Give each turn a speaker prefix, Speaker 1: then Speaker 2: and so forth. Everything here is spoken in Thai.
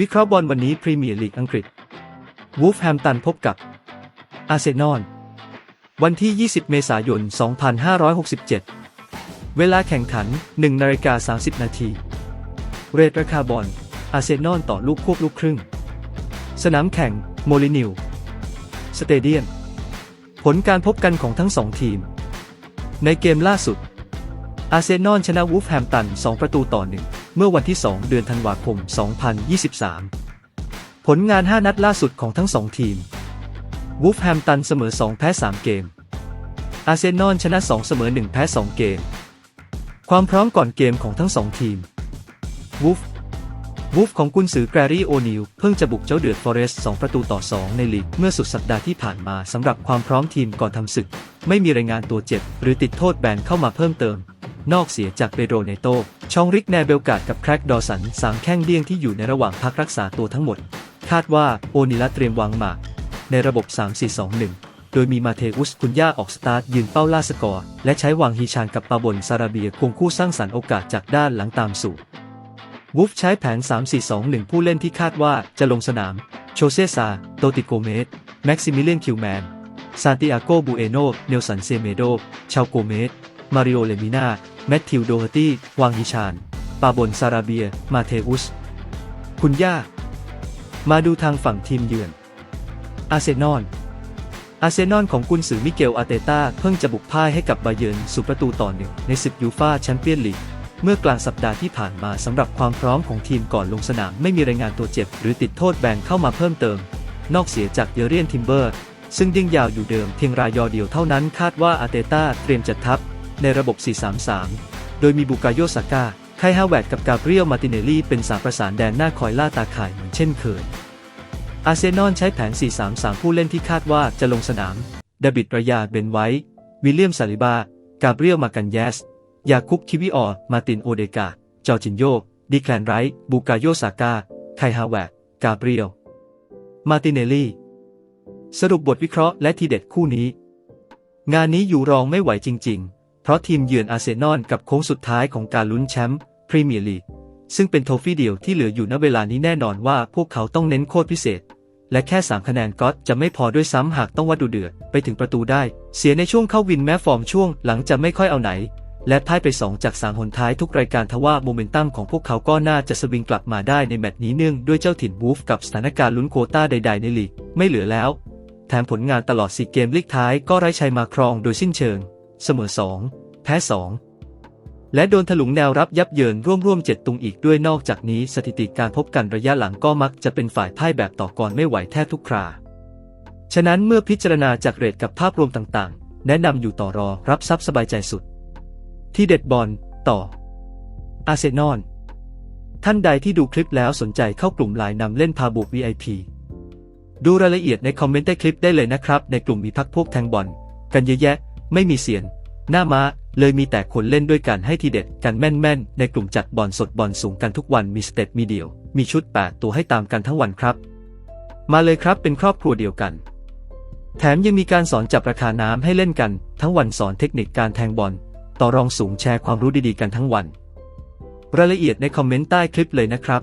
Speaker 1: วิเคราะห์บอลวันนี้พรีเมียร์ลีกอังกฤษวูฟแฮมตันพบกับอาร์เซนอลวันที่ 20 เมษายน 2567 เวลาแข่งขัน 1 นาฬิกา 30 นาที เรทราคาบอลอาร์เซนอลต่อลูกควบลูกครึ่ง สนามแข่ง โมลินิว สเตเดียม ผลการพบกันของทั้งสองทีม ในเกมล่าสุด อาร์เซนอลชนะวูฟแฮมตัน 2 ประตูต่อ 1 เมื่อวันที่ 2 เดือนธันวาคม 2023 ผลงาน 5 นัดล่าสุดของทั้ง 2 ทีม วูฟแฮมตันเสมอ 2 แพ้ 3 เกม อาร์เซนอลชนะ 2 เสมอ 1 แพ้ 2 เกม ความพร้อมก่อนเกมของทั้ง 2 ทีม วูฟวูฟของกุนซือแกรรี่โอนิลเพิ่งจะบุกเจ้าเดือดฟอเรสต์2ประตูต่อ 2 ในลีกเมื่อสุดสัปดาห์ที่ผ่านมาสำหรับความพร้อมทีมก่อนทำศึก ไม่มีรายงานตัวเจ็บ หรือติดโทษแบนเข้ามาเพิ่มเติม นอกเสียจากเปโดรเนโต ชองริกแนเบลกาดกับแครกดอสันสามแข้งเดี้ยงที่อยู่ในระหว่างพักรักษาตัวทั้งหมด คาดว่าโอนิละเตรียมวางหมาก ในระบบ 3-4-2-1 โดยมีมาเทอุสคุนย่าออกสตาร์ทยืนเป้าล่าสกอร์ และใช้วางฮีชานกับปาบนซาราเบียควงคู่สร้างสรรค์โอกาสจากด้านหลังตามสู่วูฟใช้แผน 3-4-2-1 ผู้เล่นที่คาดว่าจะลงสนาม โชเซซา โตติโกเมส แม็กซิมิเลียนคิวแมน ซานติอาโกบูเอโน เนลสันเซเมโด ชาวโกเมส มาริโอเลมินาแมทธิวโดเฮตี้ วางฮิชาน ปาบนซาราเบีย มาเทอุส คุณย่า มาดูทางฝั่งทีมเยือน อาร์เซนอล อาร์เซนอลของกุนซือมิเกลอาเตต้า เพิ่งจะบุกพ่ายให้กับบาเยิร์นสู่ประตูต่อหนึ่งในศึกยูฟ่าแชมเปี้ยนลีก เมื่อกลางสัปดาห์ที่ผ่านมาสำหรับความพร้อมของทีมก่อนลงสนามไม่มีรายงานตัวเจ็บ หรือติดโทษแบนเข้ามาเพิ่มเติม นอกเสียจากเยเรียนทิมเบอร์ซึ่งยิ่งยาวอยู่เดิมเพียงรายยอเดียวเท่านั้นคาดว่าอาเตต้าเตรียมจัดทัพ ในระบบ 4-3-3 โดยมีบุกาโยซาก้าไคฮาแวดกับกาเบรียลมาติเนลลี่เป็นสามประสานแดนหน้าคอยล่าตาข่ายเหมือนเช่นเคย อาร์เซนอลใช้แผน 4-3-3 ผู้เล่นที่คาดว่าจะลงสนามดาบิดรยาเบนไวท์วิลเลียมซาลิบา กาเบรียลมากันเยส ยาคุบคิวิออมาตินโอเดกา จอจินโยดีแคลนไรท์บูกาโยซาก้า ไคฮาแวกกาเบรียล มาติเนลลี่ สรุปบทวิเคราะห์และทีเด็ดคู่นี้ งานนี้อยู่รองไม่ไหวจริง ๆ เพราะทีมเยือนอาร์เซนอลกับโค้งสุดท้ายของการลุ้นแชมป์พรีเมียร์ลีกซึ่งเป็นโทฟี่เดียวที่เหลืออยู่ณเวลานี้แน่นอนว่าพวกเขาต้องเน้นโคตรพิเศษ และแค่ 3 คะแนนก็จะไม่พอด้วยซ้ำหากต้องวัดดูเดือดไปถึงประตูได้ เสียในช่วงเข้าวินแม้ฟอร์มช่วงหลังจะไม่ค่อยเอาไหน และพ่ายไป 2 จาก 3 หนท้ายทุกรายการทว่าโมเมนตัมของพวกเขาก็น่าจะสวิงกลับมาได้ในแมตช์นี้เนื่องด้วยเจ้าถิ่นวูฟกับสถานการณ์ลุ้นโควต้าใด ๆ ในลีกไม่เหลือแล้ว แถมผลงานตลอด4เกมลีกท้ายก็ไร้ชัยมาครองโดยสิ้นเชิง เสมอ 2 แพ้ 2 และโดนถลุงแนวรับยับเยินร่วมๆ7ตุงอีกด้วยนอกจากนี้สถิติการพบกันระยะหลังก็มักจะเป็นฝ่ายพ่ายแบบต่อกรไม่ไหวแทบทุกครา ฉะนั้นเมื่อพิจารณาจากเรทกับภาพรวมต่างๆ แนะนำอยู่ต่อรอรับทรัพย์สบายใจสุด ที่เด็ดบอลต่อ อาเซนอลท่านใดที่ดูคลิปแล้วสนใจเข้ากลุ่มไลน์นำเล่นพาบวก VIP ดูรายละเอียดในคอมเมนต์ใต้คลิปได้เลยนะครับ ในกลุ่มมีพักพวกแทงบอล กันเยอะแยะ ไม่มีเสียน หน้าม้า เลยมีแต่คนเล่นด้วยกันให้ทีเด็ดกันแม่นๆ ในกลุ่มจัดบอลสดบอลสูงกันทุกวันมีสเต็ปมีเดียว มีชุด 8 ตัวให้ตามกันทั้งวันครับ มาเลยครับเป็นครอบครัวเดียวกัน แถมยังมีการสอนจับราคาน้ำให้เล่นกัน ทั้งวันสอนเทคนิคการแทงบอล ต่อรองสูงแชร์ความรู้ดีๆกันทั้งวัน รายละเอียดในคอมเมนต์ใต้คลิปเลยนะครับ